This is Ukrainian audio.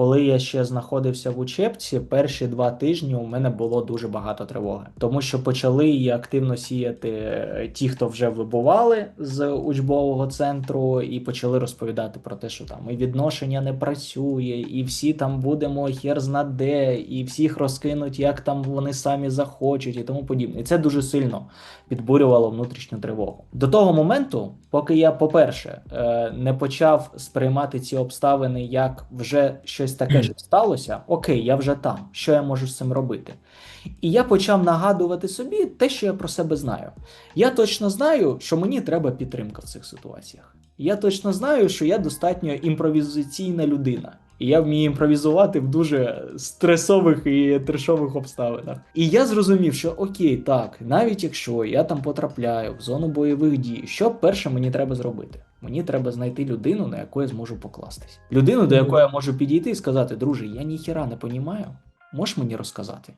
коли я ще знаходився в учебці, перші два тижні у мене було дуже багато тривоги, тому що почали її активно сіяти е, ті, хто вже вибували з учбового центру, і почали розповідати про те, що там і відношення не працює, і всі там будемо хер зна де, і всіх розкинуть, як там вони самі захочуть, і тому подібне. І це дуже сильно підбурювало внутрішню тривогу. До того моменту, поки я, по-перше, е, не почав сприймати ці обставини як вже щось таке, що сталося. Окей, я вже там. Що я можу з цим робити? І я почав нагадувати собі те, що я про себе знаю. Я точно знаю, що мені треба підтримка в цих ситуаціях. Я точно знаю, що я достатньо імпровізаційна людина. І я вмію імпровізувати в дуже стресових і трешових обставинах. І я зрозумів, що окей, так, навіть якщо я там потрапляю в зону бойових дій, що перше мені треба зробити? Мені треба знайти людину, на яку я зможу покластись. Людину, до якої я можу підійти і сказати: друже, я ніхіра не понімаю. Можеш мені розказати?